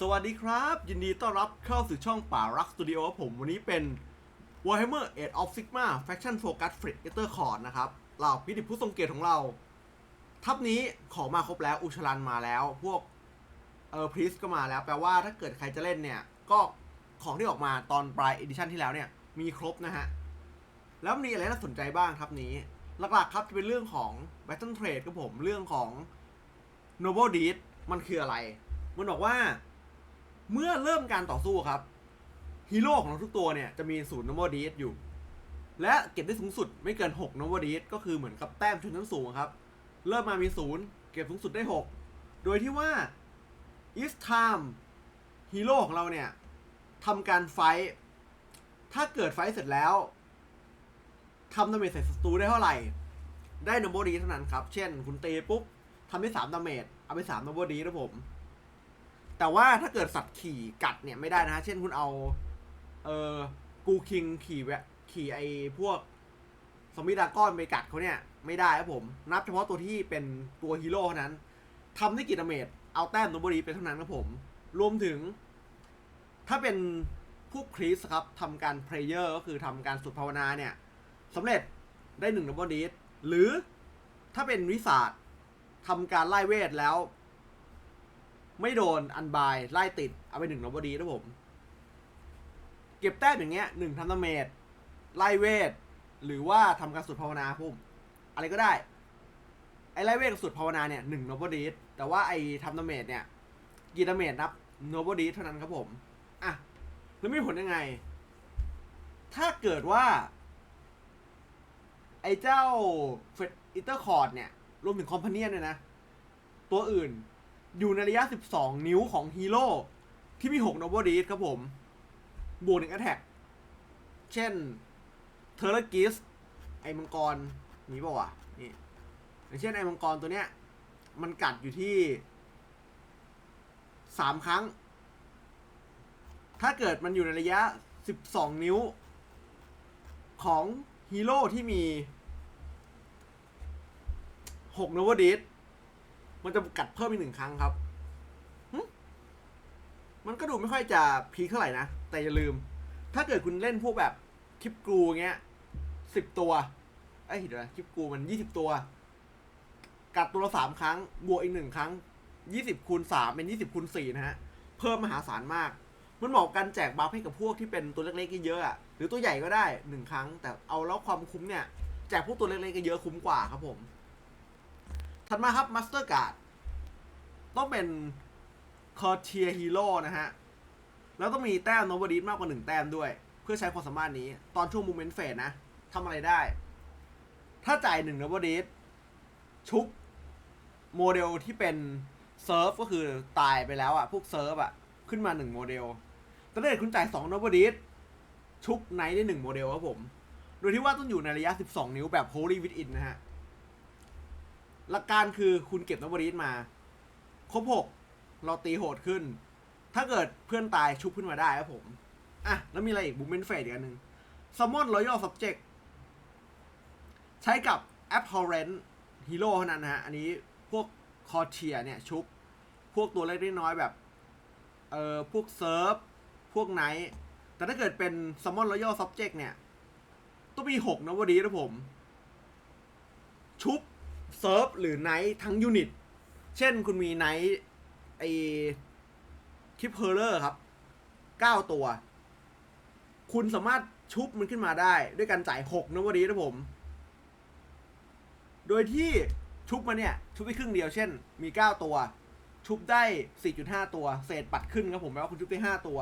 สวัสดีครับ ยินดีต้อนรับเข้าสู่ช่องป่ารักสตูดิโอผมวันนี้เป็น Warhammer Age of Sigma Faction Focus f r e e t e r c o r d นะครับเหล่าพิธีผู้ทรงเกียรติของเรา ทัพนี้ของมาครบแล้วอุชลันมาแล้ว พวกเออพรีสก็มาแล้ว แปลว่าถ้าเกิดใครจะเล่นเนี่ย ก็ของที่ออกมาตอนปลายเอดิชันที่แล้วเนี่ย มีครบนะฮะ แล้วมีอะไรน่าสนใจบ้างทัพนี้ หลักๆครับจะเป็นเรื่องของ Battle Trade ครับผมเรื่องของ Noble Deed มันคืออะไร มันบอกว่า เมื่อเริ่มการต่อสู้ครับฮีโร่ของเราทุกตัวเนี่ยจะมีศูนย์ Noble Deed อยู่ และเก็บได้สูงสุดไม่เกิน6 Noble Deed ก็คือเหมือนกับแต้มชนชั้นสูงครับ เริ่มมามีศูนย์เก็บสูงสุดได้ 6 โดยที่ว่า each time ฮีโร่ของเราเนี่ยทำการไฟท์ถ้าเกิดไฟท์เสร็จแล้วทำดาเมจใส่ศัตรูได้เท่าไหร่ ได้ Noble Deed เท่านั้นครับ เช่น คุณเตีปุ๊บทำได้3ดาเมจเอาไป3 Noble Deed นะผม แต่ว่าถ้าเกิดสัตว์ขี่กัดเนี่ยไม่ได้นะฮะ เช่นคุณเอา เออกูคิงขี่แวะขี่ไอพวกสมิดาก้อนไปกัดเขาเนี่ย ไม่ได้ครับผม นับเฉพาะตัวที่เป็นตัวฮีโร่เท่านั้นทำได้กี่ดาเมจเอาแต้มโนบรีไปเท่านั้นครับผม รวมถึง ถ้าเป็นพวกคริสครับทำการเพลเยอร์ก็คือทำการสุดภาวนาเนี่ยสำเร็จได้หนึ่งดับเบิลดีหรือถ้าเป็นวิสาดทำการไล่เวทแล้ว ไม่โดนอันบายไล่ติด เอาไปหนึ่งดับดีนะผม เก็บแต้มอย่างเงี้ยหนึ่งทำดาเมจไล่เวท หรือว่าทำการสุดภาวนาพุ่มอะไรก็ได้ ไอ้ไล่เวทสุดภาวนาเนี่ยหนึ่งโนบดีแต่ว่าไอ้ทำดาเมจเนี่ยกี่ดาเมจนับโนบดีเท่านั้นครับผมอะแล้วมีผลยังไง ถ้าเกิดว่า ไอ้เจ้าเฟดอิเตอร์คอร์ดเนี่ย รวมถึงคอมพานียนเนี่ยนะ ตัวอื่น อยู่ในระยะ 12 นิ้วของฮีโร่ที่มี6 Noble Deed ครับผม บวกหนึ่ง Attack เช่น เทอร์กิส ไอมังกรนี้เปล่าวะนี่อย่างเช่นไอมังกรตัวเนี้ย มันกัดอยู่ที่สามครั้ง ถ้าเกิดมันอยู่ในระยะ 12 นิ้ว ของฮีโร่ที่มี6 Noble Deed มันจะกัดเพิ่มอีกหนึ่งครั้งครับมันก็ดูไม่ค่อยจะพีคเท่าไหร่นะ แต่อย่าลืม ถ้าเกิดคุณเล่นพวกแบบคลิปกรูเงี้ยสิบตัว ไอ้เดี๋ยวนะคลิปกรูมันยี่สิบตัว กัดตัวละสามครั้ง บวกอีกหนึ่งครั้งยี่สิบคูณสามเป็นยี่สิบคูณสี่นะฮะ เพิ่มมหาศาลมาก มันเหมาะกับการแจกบัฟให้กับพวกที่เป็นตัวเล็กๆเยอะๆอะหรือตัวใหญ่ก็ได้หนึ่งครั้ง แต่เอาแล้วความคุ้มเนี่ย แจกพวกตัวเล็กๆเยอะคุ้มกว่าครับผม ถัดมาครับมาสเตอร์การ์ดต้องเป็นคอเทียฮีโร่นะฮะ แล้วต้องมีแต้มโนบดีมากกว่าหนึ่งแต้มด้วย เพื่อใช้ความสามารถนี้ ตอนช่วงมูเมนต์เฟสนะทำอะไรได้ ถ้าจ่ายหนึ่งโนบดีชุบโมเดลที่เป็นเซิร์ฟก็คือตายไปแล้วอะพวกเซิร์ฟอะขึ้นมาหนึ่งโมเดลแต่ถ้าเกิดคุณจ่ายสองโนบดีชุบไนท์ได้หนึ่งโมเดลครับผม โดยที่ว่าต้องอยู่ในระยะ 12 นิ้วแบบ Holy Within นะฮะ หลักการคือคุณเก็บนบดีมา ครบหกเราตีโหดขึ้น ถ้าเกิดเพื่อนตายชุบขึ้นมาได้ครับผม อะ แล้วมีอะไรอีกบูมเมนเฟสอีกอันหนึ่ง Summon Royal Subject ใช้กับ Abhorrent Hero เท่านั้นนะฮะ อันนี้พวกคอเทียเนี่ยชุบ พวกตัวเล็กน้อยแบบ เอ่อ พวกเซิร์ฟ พวกไนท์แต่ถ้าเกิดเป็น Summon Royal Subject เนี่ย ต้องมี6นะวันนี้นะผม ชุบ เซิร์ฟหรือไนท์ทั้งยูนิต เช่นคุณมีไนท์ไอคิปเฮอร์เลอร์ครับ 9 ตัว คุณสามารถชุบมันขึ้นมาได้ด้วยการจ่าย 6นะวันนี้นะผม โดยที่ชุบมาเนี่ย ชุบได้ครึ่งเดียวเช่น มี 9 ตัว ชุบได้ 4.5 ตัว เศษปัดขึ้นครับผมแปลว่าคุณชุบได้ 5 ตัว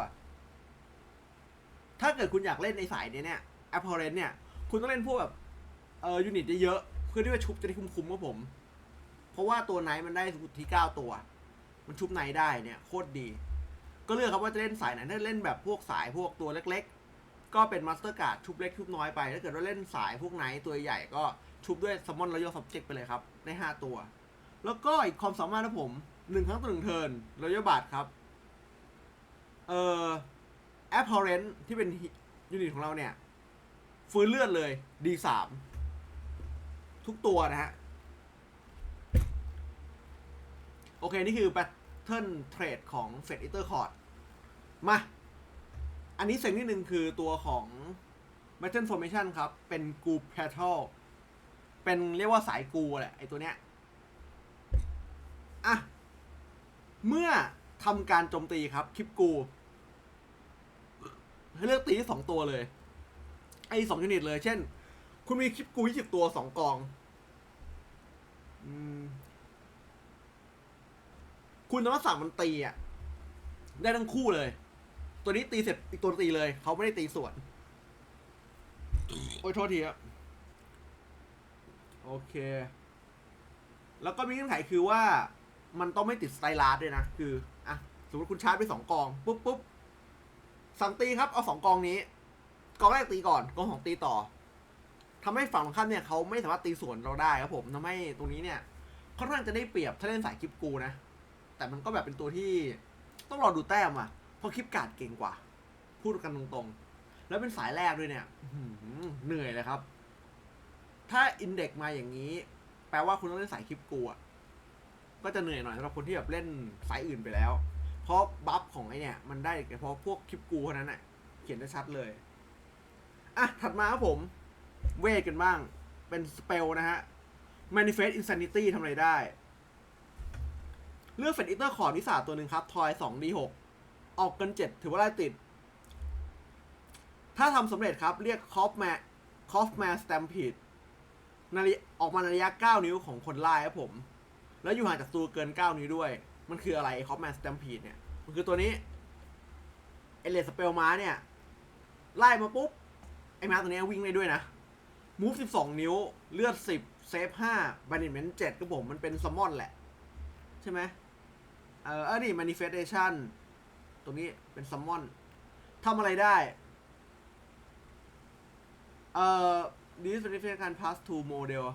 ถ้าเกิดคุณอยากเล่นในสายเนี้ยเนี่ย a p p a r e n t เนี่ย คุณต้องเล่นพวกแบบเออยูนิตเยอะ เพื่อที่ว่าชุบจะได้คุ้มๆครับผม เพราะว่าตัวไนท์มันได้สุดที่9ตัว มันชุบไนท์ได้เนี่ยโคตรดี ก็เลือกครับว่าจะเล่นสายไหนถ้าเล่นแบบพวกสายพวกตัวเล็ก ๆ ก็เป็นมาสเตอร์การ์ดชุบเล็กชุบน้อยไปถ้าเกิดว่าเล่นสายพวกไนท์ตัวใหญ่ก็ชุบด้วยซัมอนรอย a l ซับเจกไปเลยครับได้5ตัว แล้วก็อีกความสามารถนะผมหนึ่งครั้งต่อหนึ่งเทิร์นรอยบาทครับเอ่อแอปพอร์เรนที่เป็นยูนิตของเราเนี่ยฟื้นเลือดเลย D3 ทุกตัวนะฮะ โอเค นี่คือ Battle ทิร์นเทรดของเฟดอิเตอร์คอร์ดมา อันนี้เซ็งนิดนึงคือตัวของ b a t t l e Formation ครับ เป็นกูแพท l เป็นเรียกว่าสายกูแหละไอตัวเนี้ยอะ เมื่อทำการโจมตีครับ คลิปกูให้เลือกตีที่สองตัวเลย ไอ้สองยูนิตเลย เช่น คุณมีคลิปกูยี่สิบตัวสองกอง อืม คุณสามารถสั่งมันตีอะ ได้ทั้งคู่เลย ตัวนี้ตีเสร็จอีกตัวตีเลย เขาไม่ได้ตีส่วน โอ้ยโทษทีครับ โอเค แล้วก็มีเงื่อนไขคือว่า มันต้องไม่ติดสไตลาร์ดด้วยนะ คือ อะ สมมติคุณชาร์จไปสองกอง ปุ๊บปุ๊บสั่งตีครับ เอาสองกองนี้ กองแรกตีก่อน กองสองตีต่อ ทำให้ฝั่งตรงข้ามเนี่ยเขาไม่สามารถตีสวนเราได้ครับผมทำให้ตรงนี้เนี่ยค่อนข้างจะได้เปรียบถ้าเล่นสายคลิปกูนะ แต่มันก็แบบเป็นตัวที่ต้องรอดูแต้มอะเพราะคลิปการ์ดเก่งกว่า พูดกันตรงๆ แล้วเป็นสายแรกด้วยเนี่ยเหนื่อยเลยครับ ถ้าอินเด็กมาอย่างนี้ แปลว่าคุณต้องเล่นสายคลิปกูอะก็จะเหนื่อยหน่อยสำหรับคนที่แบบเล่นสายอื่นไปแล้ว เพราะบัฟของไอเนี่ยมันได้เฉพาะพวกคลิปกูเท่านั้นน่ะเขียนได้ชัดเลย อะถัดมาครับผม เวทกันบ้าง เป็นสเปลนะฮะ manifest insanity ทำอะไรได้ เลือกเฟดอิเตอร์คอร์นิสาตัวหนึ่งครับ ทอย2 d 6 ออกกัน7ถือว่าไล่ติด ถ้าทำสำเร็จครับ เรียกคอฟแมคอฟแมสแตมพีดนาฬิออกมาในระยะ 9 นิ้วของคนไล่ครับผม แล้วอยู่ห่างจากตัวเกิน 9 นิ้วด้วย มันคืออะไรคอฟแมสแตมพีดเนี่ย มันคือตัวนี้ เอเลสเปลมาเนี่ย ไล่มาปุ๊บ ไอ้ม้าตัวนี้วิ่งได้ด้วยนะ มูฟ12 นิ้ว เลือด 10 เซฟ5 b a n น m e n t 7ก็ผม มันเป็นซัมมอนแหละ ใช่ไหมเอออันนี้ manifestation ตรงนี้เป็นซัมมอนทำอะไรได้ เอ่อ this manifestation pass to model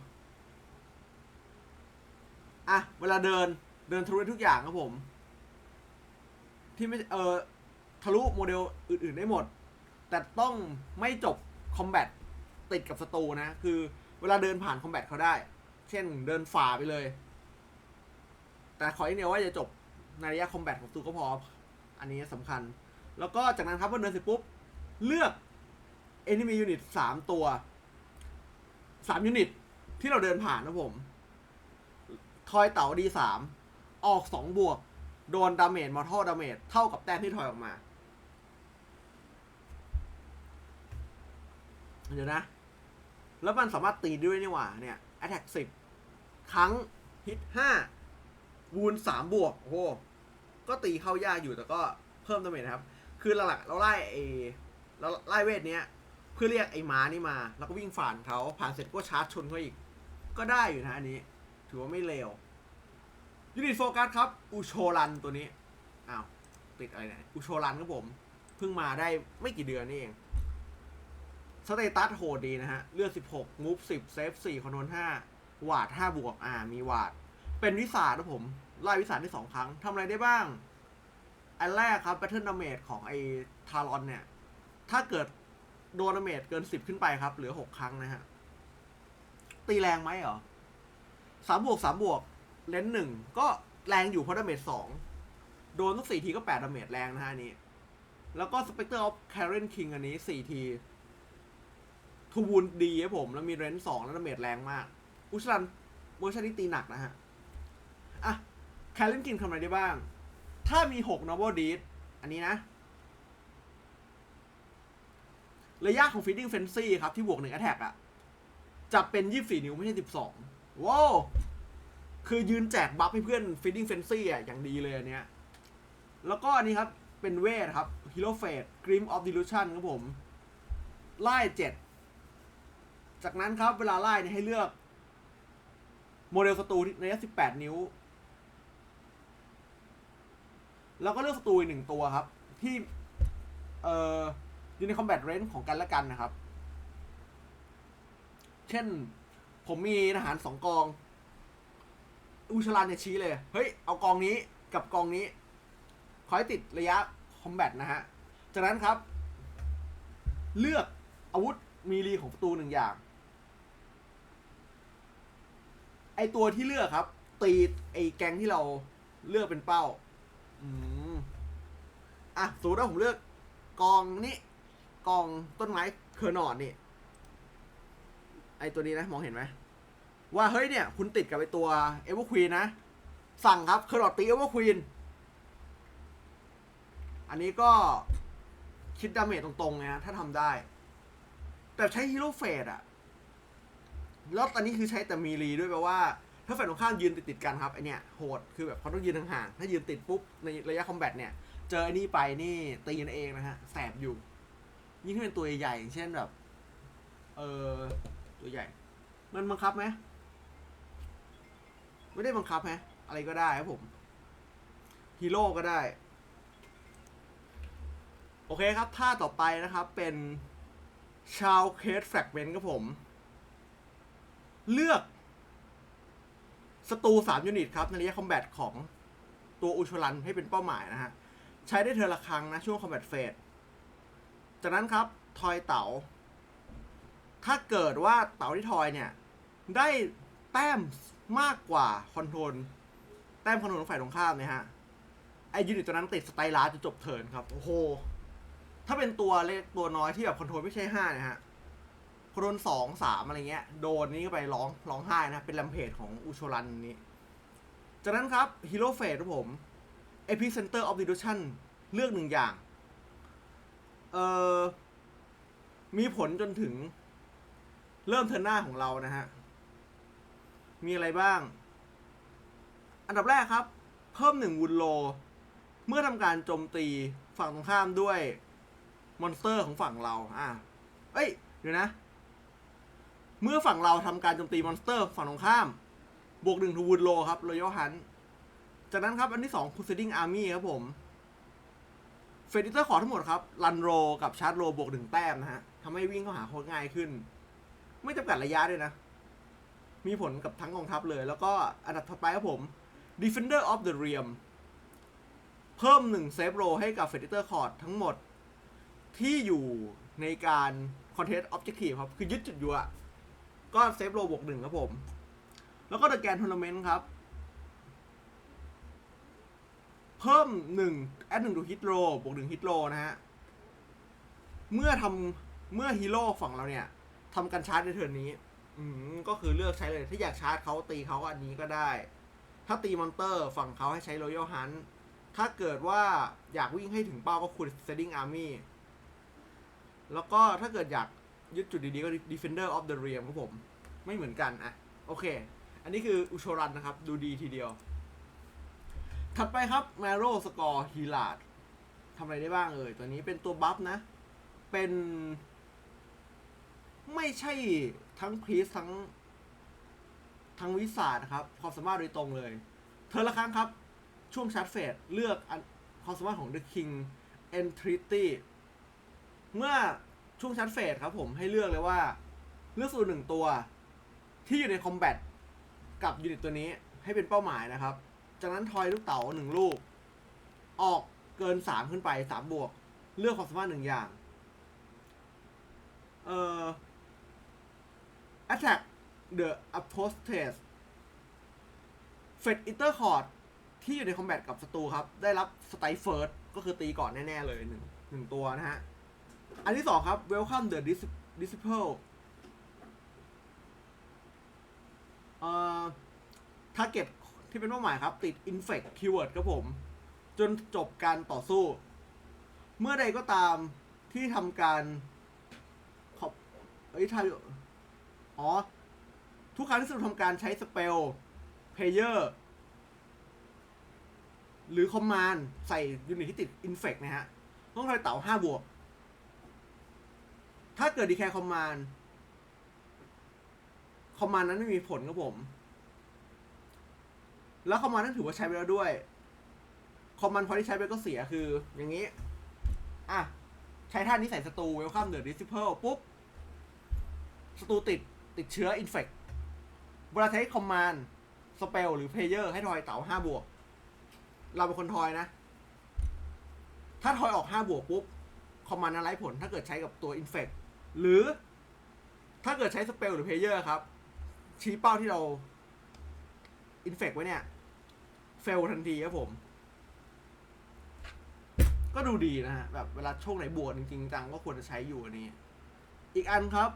อะ เวลาเดินเดินทะลุทุกอย่างครับผม ที่ไม่เออทะลุโมเดลอื่น ๆ ได้หมด แต่ต้องไม่จบคอมแบท ติดกับศัตรูนะ คือเวลาเดินผ่านคอมแบทเขาได้ เช่นเดินฝ่าไปเลย แต่ขออย่างเดียวว่าจะจบในระยะคอมแบทของศัตรูก็พอ อันนี้สำคัญ แล้วก็จากนั้นครับพอเดินเสร็จปุ๊บ เลือก enemy unit สามตัวสามยูนิตที่เราเดินผ่านนะผม ทอยเต๋า D3 ออกสองบวก โดนดาเมจมอร์ทัลดาเมจเท่ากับแต้มที่ทอยออกมา เดี๋ยวนะ แล้วมันสามารถตีด้วยนี่หว่าเนี่ย attack 10ครั้งฮิต5วูน3บวก โอ้โห ก็ตีเข้ายากอยู่แต่ก็เพิ่มดาเมจนะครับ คือหลักๆเราไล่ไอ้เราไล่เวทเนี้ย เพื่อเรียกไอ้ม้านี่มา แล้วก็วิ่งฝ่านเขาผ่านเสร็จก็ชาร์จชนเขาอีก ก็ได้อยู่นะอันนี้ ถือว่าไม่เลวยูนิตโฟกัสครับอุโชรันตัวนี้ อ้าว ติดอะไรเนี่ยอุโชรันครับผม เพิ่งมาได้ไม่กี่เดือนนี่เอง สเตตัสโหดดีนะฮะ เลือด 16 มูฟ 10 เซฟ 4 คอนโทรล5วาด5บวก อ่า มีวาด เป็นวิสานะผม ไล่วิสาที่2ครั้ง ทำอะไรได้บ้าง อันแรกครับแ a ทเทิลดาเมจของไอ้ทารอนเนี่ย ถ้าเกิดโดนดาเมจเกิน 10 ขึ้นไปครับ เหลือ 6 ครั้งนะฮะ ตีแรงไหมเหรอ3บวก3บวก เลนส์หนึ่งก็แรงอยู่เพราะดาเมจ2โดนต้อง4ทีก็8ดาเมจแรงนะฮะนี้ แล้วก็ Spectre of Karen King อันนี้4ที ทูบูนดีครับผม แล้วมีเรนสองแล้วดาเมจแรงมาก อุชลันเวอร์ชันนี้ตีหนักนะฮะ อะ แคลเลนกินทำอะไรได้บ้าง ถ้ามี6 Novel Deed อันนี้นะ ระยะของ Feeding Frenzy ครับ ที่บวกหนึ่ง Attack อะจะเป็น24นิ้วไม่ใช่12ว้าวคือยืนแจกบัฟให้เพื่อน Feeding Frenzy อะอย่างดีเลยอันเนี้ย แล้วก็อันนี้ครับ เป็นเวทครับ Hero Fate Grim of Delusion ครับผม ไล่เจ็ด จากนั้นครับเวลาไล่เนี่ยให้เลือก โมเดลศัตรูในระยะ18 นิ้ว แล้วก็เลือกศัตรูอีกหนึ่งตัวครับ ที่เอ่ออยู่ในคอมแบทเรนจ์ของกันและกันนะครับ เช่นผมมีทหารสองกอง อุชลานเนี่ยชี้เลย เฮ้ย เอากองนี้กับกองนี้ ขอให้ติดระยะคอมแบทนะฮะ จากนั้นครับ เลือกอาวุธมีรีของประตูหนึ่งอย่าง ไอตัวที่เลือกครับ ตีไอแก๊งที่เราเลือกเป็นเป้า อืมอะสมมติว่าผมเลือกกองนี้กองต้นไม้เคอร์นอดนี่ ไอตัวนี้นะมองเห็นไหมว่าเฮ้ยเนี่ย คุณติดกับไอตัวเอเวอร์ควีนนะ สั่งครับเคอร์นอดตีเอเวอร์ควีนอันนี้ก็คิดดาเมจตรงๆไงฮะถ้าทำได้ แต่ใช้ฮีโร่เฟสอะ แล้วตอนนี้คือใช้แต่มีรีด้วยแปลว่า ถ้าฝ่ายตรงข้ามยืนติดติดๆกันครับไอเนี่ยโหดคือแบบเขาต้องยืนห่างๆถ้ายืนติดปุ๊บในระยะคอมแบทเนี่ย เจอไอ้นี่ไปนี่ตีกันเองนะฮะแสบอยู่ ยิ่งถ้าเป็นตัวใหญ่อย่างเช่นแบบ เออตัวใหญ่ มันบังคับไหมไม่ได้บังคับไหมอะไรก็ได้ครับผมฮีโร่ก็ได้ โอเคครับท่าต่อไปนะครับเป็นชาวเคสแฟกเมนต์ครับผม เลือกศัตรูสามยูนิตครับในระยะคอมแบทของตัวอุชลันให้เป็นเป้าหมายนะฮะ ใช้ได้เทอละครั้งนะช่วงคอมแบทเฟสจากนั้นครับ ทอยเต๋า ถ้าเกิดว่าเต๋าที่ทอยเนี่ย ได้แต้มมากกว่าคอนโทรลแต้มคอนโทรลของฝ่ายตรงข้ามเนี่ยฮะ ไอยูนิตตัวนั้นติดสไตลาร์จะจบเทิร์นครับ โอ้โห ถ้าเป็นตัวเล็กตัวน้อยที่แบบคอนโทรลไม่ใช่ห้าเนี่ยฮะ คอนโทรลสองสามอะไรเงี้ย โดนนี่ก็ไปร้องร้องไห้นะ เป็นแรมเพจของอุโชรันนี้ จากนั้นครับฮีโร่เฟสครับผม Epicenter of Deduction เลือกหนึ่งอย่าง เอ่อ มีผลจนถึง เริ่มเทิร์หน้าของเรานะฮะ มีอะไรบ้าง อันดับแรกครับ เพิ่มหนึ่งวุนโล เมื่อทำการโจมตีฝั่งตรงข้ามด้วย มอนสเตอร์ของฝั่งเรา อ่าเอ้ย เดี๋ยวนะ เมื่อฝั่งเราทำการโจมตีมอนสเตอร์ฝั่งตรงข้าม บวกหนึ่งทูวูดโลครับรอยัลฮันจากนั้นครับอันที่2 Crusading Army ครับผม เฟดิเตอร์ขอทั้งหมดครับรันโรกับชาร์จโรบวกหนึ่งแต้มนะฮะทำให้วิ่งเข้าหาโค้ดง่ายขึ้น ไม่จำกัดระยะด้วยนะ มีผลกับทั้งกองทัพเลย แล้วก็อันดับถัดไปครับผม Defender of the Realm เพิ่มหนึ่งเซฟโรให้กับเฟดิเตอร์คอร์ดทั้งหมดที่อยู่ในการ Contest Objective ครับ คือยึดจุดอยู่อะ ก็เซฟโรบวกหนึ่งครับผม แล้วก็เดอะแกนทัวร์นาเมนต์ครับ เพิ่มหนึ่งแอดหนึ่งดูฮิตโรบวกหนึ่งฮิตโรนะฮะ เมื่อทำเมื่อฮีโร่ฝั่งเราเนี่ยทำการชาร์จในเทิร์นนี้ อืมก็คือเลือกใช้เลย ถ้าอยากชาร์จเขาตีเขาอันนี้ก็ได้ ถ้าตีมอนเตอร์ฝั่งเขาให้ใช้รอยัลฮันถ้าเกิดว่าอยากวิ่งให้ถึงเป้าก็คุณ setting army แล้วก็ถ้าเกิดอยาก ยึดจุดดีๆก็ defender of the realm ครับผม ไม่เหมือนกันอะ โอเค อันนี้คืออุโชรันนะครับ ดูดีทีเดียว ถัดไปครับ m a r o Score h e l a d ทำอะไรได้บ้างเอ่ย ตัวนี้เป็นตัวบัฟนะ เป็น ไม่ใช่ทั้งพรีสทั้ง ทั้งวิสาดนะครับ ความสามารถโดยตรงเลย เธอละครั้งครับ ช่วงชาร์จเฟสเลือกความสามารถของ The King Entreaty เมื่อ ช่วงชาร์จเฟสครับผมให้เลือกเลยว่า เลือกสูตรหนึ่งตัว ที่อยู่ในคอมแบทกับยูนิตตัวนี้ให้เป็นเป้าหมายนะครับ จากนั้นทอยลูกเต๋าหนึ่งลูก ออกเกินสามขึ้นไปสามบวก เลือกความสามารถหนึ่งอย่าง เอ่อ attack the apostate fed eater cord ที่อยู่ในคอมแบทกับศัตรูครับ ได้รับสไตเฟิร์สก็คือตีก่อนแน่ ๆ เลยหนึ่งหนึ่งตัวนะฮะ อันที่สองครับ welcome the disciple เอ่อ target ที่เป็นเป้าหมายครับ ติด infect keyword ครับผม จนจบการต่อสู้ เมื่อใดก็ตามที่ทำการขอบเอ้ยทายอ๋อ ทุกครั้งที่สรุปทำการใช้สเปลเพเยอร์หรือคอมมานด์ใส่ยูนิตที่ติด infect นะฮะ ต้องทอยเต่าห้าบวก ถ้าเกิดดีแคร์คอมมานด์คอมมานด์นั้นไม่มีผลครับผม แล้วคอมมานด์นั้นถือว่าใช้ไปแล้วด้วย คอมมานด์พอที่ใช้ไปก็เสียคือ อย่างนี้ อะ ใช้ท่านี้ใส่ศัตรู Welcome the Disciple ปุ๊บศัตรูติดติดเชื้อ Infect เวลาใช้คอมมานด์สเปลหรือเพเยอร์ให้ทอยเต๋าห้าบวก เราเป็นคนทอยนะ ถ้าทอยออกห้าบวกปุ๊บ คอมมานด์นั้นไร้ผลถ้าเกิดใช้กับตัว Infect หรือถ้าเกิดใช้สเปลหรือเพเยอร์ครับ ชี้เป้าที่เรา Infect ไว้เนี่ย เฟลทันทีครับผม ก็ดูดีนะฮะ แบบเวลาช่วงไหนบวกจริงจังก็ควรจะใช้อยู่อันนี้ อีกอันครับ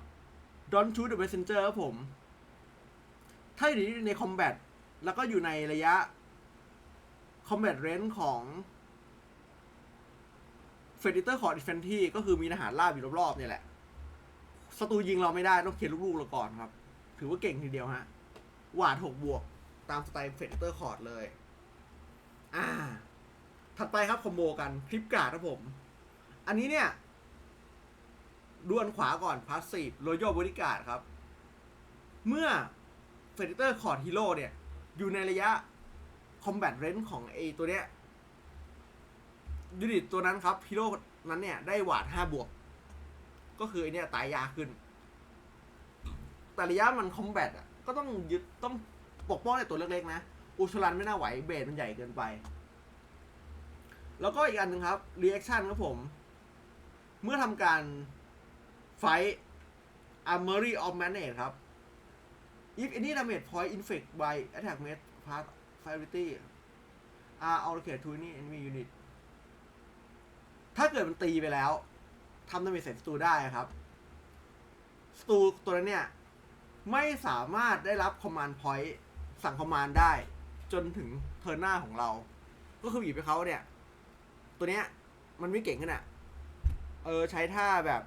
Don't shoot the messenger ครับผม ถ้าอยู่ในคอมแบทแล้วก็อยู่ในระยะ combat range ของ f e d i t o r ของ Infantry ก็คือมีทหารราบอยู่รอบๆเนี่ยแหละ ศัตรูยิงเราไม่ได้ต้องเคลียร์ลูกๆเราก่อนครับ ถือว่าเก่งทีเดียวฮะหวาดหกบวกตามสไตล์ f e d i t o r คอร์ดเลย อ่า ถัดไปครับคอมโบกันคลิปการ์ดครับผม อันนี้เนี่ยดวลขวาก่อนพาสซีฟโรยัลบริการครับ เมื่อเฟรดิเตอร์คอร์ดฮีโร่เนี่ย อยู่ในระยะคอมแบทเรน g ของไอตัวเนี้ยยูนิตตัวนั้นครับฮีโร่นั้นเนี่ย ได้หวาดห้าบวก ก็คือไอเนี่ยตายยากขึ้น แต่ระยะมันคอมแบทอะก็ต้องยึดต้องปกป้องในตัวเล็กๆนะ อุชลันไม่น่าไหวเบสมันใหญ่เกินไป แล้วก็อีกอันหนึ่งครับรีแอคชั่นครับผม เมื่อทำการไฟ Armory of Manage ครับ if any damage point inflict by attack made part priority are allocated to any enemy unit ถ้าเกิดมันตีไปแล้ว ทำดาเมจใส่ศัตรูได้ครับศัตรูตัวนั้นเนี่ย ไม่สามารถได้รับ command point สั่ง command ได้ จนถึงเทิร์นหน้าของเรา ก็คือบีบไปเขาเนี่ย ตัวเนี้ยมันไม่เก่งขนาดเออใช้ท่าแบบ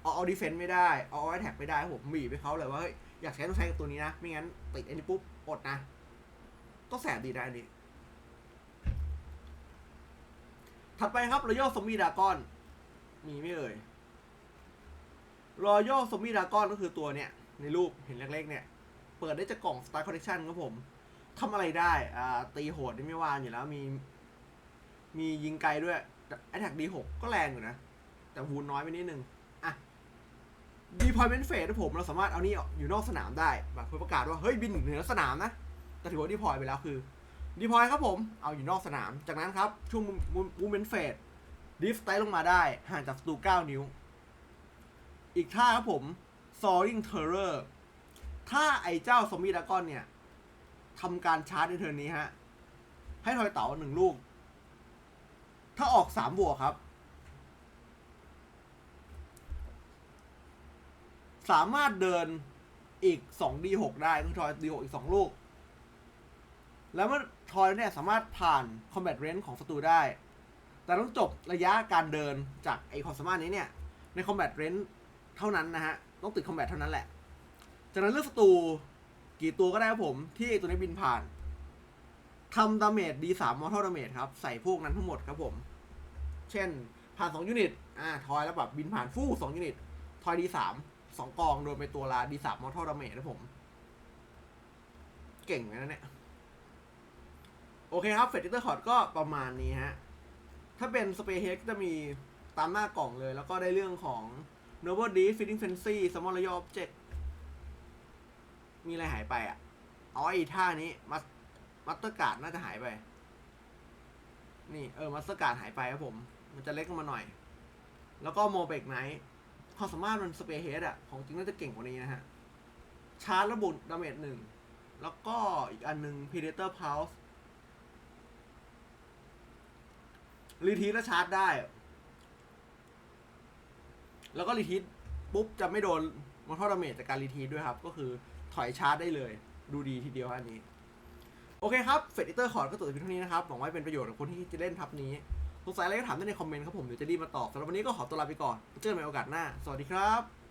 เอาเอาดีเฟนต์ไม่ได้ เอาเอแท็กไม่ได้ผมบีบไปเขาเลยว่าเฮ้ยอยากใช้ต้องใช้กับตัวนี้นะ ไม่งั้นติดอันนี้ปุ๊บอดนะ ก็แสบดีนะอันนี้ ถัดไปครับรอยัลสมีดากอน มีไม่เอ่ยรอยัลสมีดากอนก็คือตัวเนี้ยในรูปเห็นเล็กๆเนี่ย เปิดได้จากกล่อง Star Collection ครับผมทำอะไรได้ อ่า ตีโหดนี่ไม่ว่าอยู่แล้วมี มียิงไกลด้วยแอ t แทกดีหกก็แรงอยู่นะ แต่วูนน้อยไปนิดนึง อะ deployment phase นะผมเราสามารถเอานี่อยู่นอกสนามได้แบบเพื่อประกาศว่า เฮ้ยบินเหนือสนามนะ แต่ถือว่า deploy ไปแล้วคือ deploy ครับผม เอาอยู่นอกสนาม จากนั้นครับ ช่วง movement phase drift ไตลงมาได้ ห่างจากศัตรู9นิ้ว อีกท่าครับผม soaring terror ถ้าไอ้เจ้าซอมบี้ดากอนเนี่ยทำการชาร์จในเทิร์นนี้ฮะ ให้ทอยเต๋าหนึ่งลูก ถ้าออกสามบวกครับ สามารถเดินอีกสองดีหกได้คือทอยดีหกอีกสองลูก แล้วเมื่อทอยเนี่ยสามารถผ่าน combat range ของศัตรูได้ แต่ต้องจบระยะการเดินจากไอความสามารถนี้เนี่ย ใน combat range เท่านั้นนะฮะ ต้องติด combat เท่านั้นแหละ จากนั้นเลือกศัตรูกี่ตัวก็ได้ครับผม ที่ไอตัวนี้บินผ่านทำดาเมจ D3 มมอเท l ดาเมจครับ ใส่พวกนั้นทั้งหมดครับผม เช่น ผ่าน2ยูนิต อ่า ทอยแล้วแบบบินผ่านฟู่2ยูนิต ทอย D3 2กองโดนไปตัวละ D3 มมอเท l ดาเมจนะผม เก่งนะเนี่ย โอเคครับเฟดเตอร์คอร์ดก็ประมาณนี้ฮะ ถ้าเป็นสเปเฮกจะมีตามหน้ากล่องเลย แล้วก็ได้เรื่องของ Noble d e e Feeding Frenzy Summon Royal Object มีอะไรหายไปอะอ๋อไอีท่านี้มัสมัตเตอร์การ์ดน่าจะหายไป นี่เออมัสเตอร์การ์ดหายไปครับผม มันจะเล็กลงมาหน่อย แล้วก็โมเบกไนท์ความสามารถมันสเปรย์เฮดอะของจริงน่าจะเก่งกว่านี้นะฮะ ชาร์จระบุดาเมจหนึ่ง แล้วก็อีกอันหนึ่ง Predator Pulse รีทีแล้วชาร์จได้ แล้วก็รีทีปุ๊บจะไม่โดนมอนทอร์ดาเมจจากการรีทีด้วยครับ ก็คือถอยชาร์จได้เลย ดูดีทีเดียวอันนี้ โอเคครับเฟดดิเตอร์คอร์ดก็ตัวเพียงเท่านี้นะครับ หวังว่าเป็นประโยชน์กับคนที่จะเล่นทับนี้สงสัยอะไรก็ถามได้ในคอมเมนต์ครับผมเดี๋ยวจะรีบมาตอบสำหรับวันนี้ก็ขอตัวลาไปก่อนเจอกันใหม่โอกาสหน้า สวัสดีครับ